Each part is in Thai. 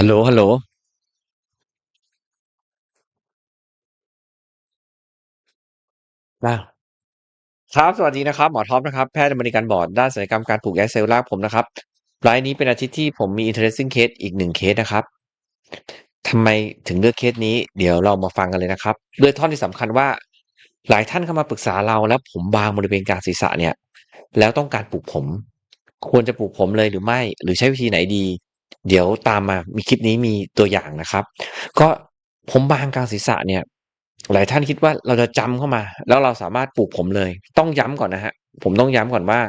ฮัลโหล ฮัลโหลอ้าครับ สวัสดีนะครับ หมอท็อปนะครับ แพทย์อเมริกันบอร์ดด้านศัลยกรรมการปลูกแอสเซลลากผมนะครับรายนี้เป็นอาทิตย์ที่ผมมี interesting case อีกหนึ่งเคสนะครับ ทำไมถึงเลือกเคสนี้ เดี๋ยวเรามาฟังกันเลยนะครับ ด้วยท่อนที่สำคัญว่า หลายท่านเข้ามาปรึกษาเราแล้วผมบางบริเวณกลางศีรษะเนี่ย แล้วต้องการปลูกผม ควรจะปลูกผมเลยหรือไม่ หรือใช้วิธีไหนดี เดี๋ยวตามมามีคลิปนี้มีตัวอย่างนะครับ ก็ผมบางกลางศีรษะเนี่ย หลายท่านคิดว่าเราจะจำเข้ามา แล้วเราสามารถปลูกผมเลย ต้องย้ำก่อนนะฮะ ผมต้องย้ำก่อนว่า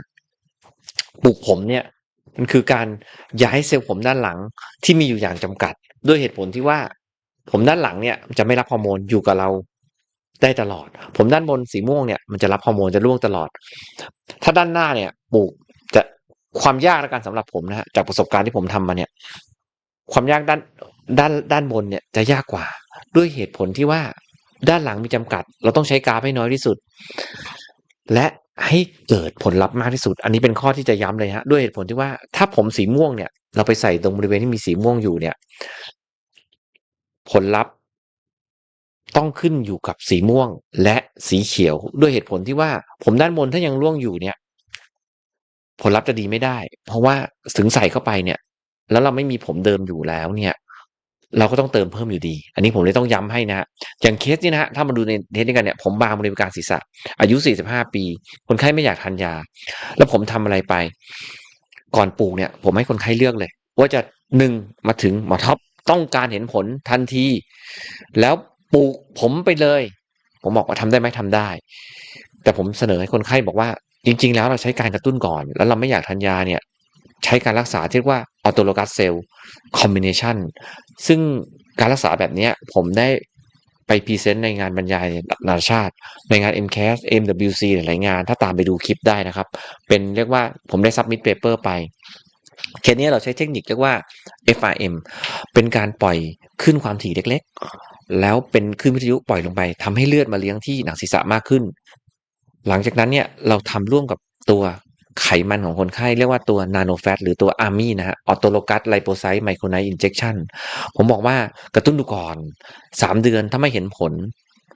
ปลูกผมเนี่ย มันคือการย้ายเซลล์ผมด้านหลังที่มีอยู่อย่างจำกัด ด้วยเหตุผลที่ว่าผมด้านหลังเนี่ยจะไม่รับฮอร์โมนอยู่กับเราได้ตลอด ผมด้านบนสีม่วงเนี่ยมันจะรับฮอร์โมนจะร่วงตลอด ถ้าด้านหน้าเนี่ยปลูกจะ ความยากในการสำหรับผมนะฮะจากประสบการณ์ที่ผมทำมาเนี่ย ความยากด้านด้านด้านบนเนี่ยจะยากกว่า ด้วยเหตุผลที่ว่าด้านหลังมีจำกัด เราต้องใช้กราฟให้น้อยที่สุด และให้เกิดผลลัพธ์มากที่สุด อันนี้เป็นข้อที่จะย้ำเลยฮะด้วยเหตุผลที่ว่าถ้าผมสีม่วงเนี่ย เราไปใส่ตรงบริเวณที่มีสีม่วงอยู่เนี่ย ผลลัพธ์ต้องขึ้นอยู่กับสีม่วงและสีเขียวด้วยเหตุผลที่ว่า ผมด้านบนถ้ายังร่วงอยู่เนี่ย ผลลัพธ์จะดีไม่ได้ เพราะว่าถึงใส่เข้าไปเนี่ย แล้วเราไม่มีผมเดิมอยู่แล้วเนี่ย เราก็ต้องเติมเพิ่มอยู่ดี อันนี้ผมเลยต้องย้ำให้นะอย่างเคสนี้นะฮะถ้ามาดูในเคสนี้กันเนี่ย ผมบางบริกางศีรษะ อายุ 45 ปี คนไข้ไม่อยากทานยา แล้วผมทำอะไรไป ก่อนปลูกเนี่ย ผมให้คนไข้เลือกเลย ว่าจะหนึ่งมาถึงหมอท็อปต้องการเห็นผลทันที แล้วปลูกผมไปเลย ผมบอกว่าทำได้ไหมทำได้ แต่ผมเสนอให้คนไข้บอกว่า จริง ๆ แล้วเราใช้การกระตุ้นก่อน แล้วเราไม่อยากทานยาเนี่ยใช้การรักษาที่เรียกว่าออโตโลกัสเซลคอมบิเนชันซึ่งการรักษาแบบนี้ผมได้ไปพรีเซนต์ในงานบรรยายนานาชาติ ในงาน MCAS MWC หลายงาน ถ้าตามไปดูคลิปได้นะครับ เป็นเรียกว่าผมได้ซับมิดเปเปอร์ไปเคสนี้เราใช้เทคนิคเรียกว่า FRM เป็นการปล่อยขึ้นความถี่เล็กๆ แล้วเป็นคลื่นวิทยุปล่อยลงไปทำให้เลือดมาเลี้ยงที่หนังศีรษะมากขึ้น หลังจากนั้นเนี่ยเราทำร่วมกับตัวไขมันของคนไข้เรียกว่าตัวนาโนแฟตหรือตัวอาร์มี่นะฮะออโตโลกัสไลโปไซต์ไมโครไนอินเจคชันผมบอกว่ากระตุ้นดูก่อน 3 เดือนถ้าไม่เห็นผล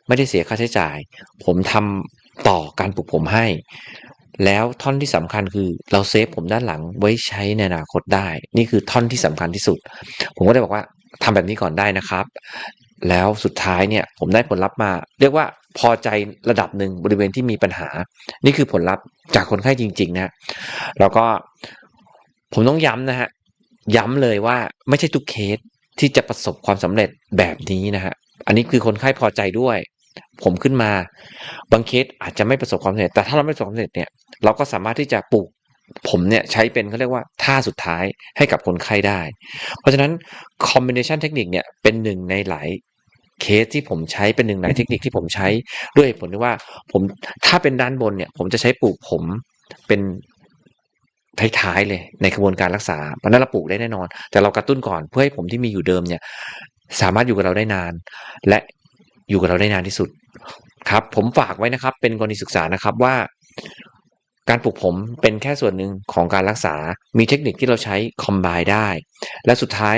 ไม่ได้เสียค่าใช้จ่าย ผมทำต่อการปลูกผมให้ แล้วท่อนที่สำคัญคือเราเซฟผมด้านหลังไว้ใช้ในอนาคตได้ นี่คือท่อนที่สำคัญที่สุด ผมก็เลยบอกว่าทำแบบนี้ก่อนได้นะครับ แล้วสุดท้ายเนี่ยผมได้ผลลัพธ์มา เรียกว่าพอใจระดับหนึ่งบริเวณที่มีปัญหา นี่คือผลลัพธ์จากคนไข้จริง ๆ นะแล้วก็ผมต้องย้ำนะฮะย้ำเลยว่าไม่ใช่ทุกเคสที่จะประสบความสำเร็จแบบนี้นะฮะอันนี้คือคนไข้พอใจด้วย ผมขึ้นมา บางเคสอาจจะไม่ประสบความสำเร็จ แต่ถ้าเราไม่ประสบความสำเร็จเนี่ยเราก็สามารถที่จะปลูกผมเนี่ยใช้เป็นเขาเรียกว่าท่าสุดท้ายให้กับคนไข้ได้ เพราะฉะนั้นคอมบิเนชันเทคนิคเนี่ยเป็นหนึ่งในหลาย เคสที่ผมใช้เป็นหนึ่งในเทคนิคที่ผมใช้ด้วยผลที่ว่าผมถ้าเป็นด้านบนเนี่ย ผมจะใช้ปลูกผมเป็นท้ายๆเลยในกระบวนการรักษาเพราะนั้นเราปลูกได้แน่นอน แต่เรากระตุ้นก่อนเพื่อให้ผมที่มีอยู่เดิมเนี่ย สามารถอยู่กับเราได้นาน และอยู่กับเราได้นานที่สุดครับ ผมฝากไว้นะครับ เป็นกรณีศึกษานะครับว่า การปลูกผมเป็นแค่ส่วนหนึ่งของการรักษา มีเทคนิคที่เราใช้คอมไบได้ และสุดท้าย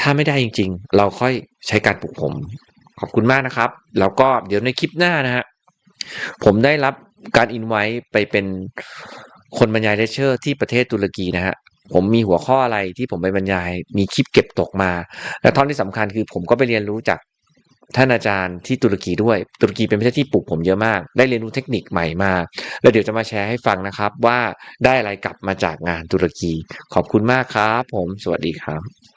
ถ้าไม่ได้จริง ๆ เราค่อยใช้การปลูกผม ขอบคุณมากนะครับ แล้วก็เดี๋ยวในคลิปหน้านะฮะผมได้รับการอินไว้ไปเป็นคนบรรยายเลคเชอร์ที่ประเทศตุรกีนะฮะผมมีหัวข้ออะไรที่ผมไปบรรยาย มีคลิปเก็บตกมา และท่อนที่สำคัญคือผมก็ไปเรียนรู้จากท่านอาจารย์ที่ตุรกีด้วย ตุรกีเป็นประเทศที่ปลูกผมเยอะมาก ได้เรียนรู้เทคนิคใหม่มา แล้วเดี๋ยวจะมาแชร์ให้ฟังนะครับ ว่าได้อะไรกลับมาจากงานตุรกี ขอบคุณมากครับ ผม สวัสดีครับ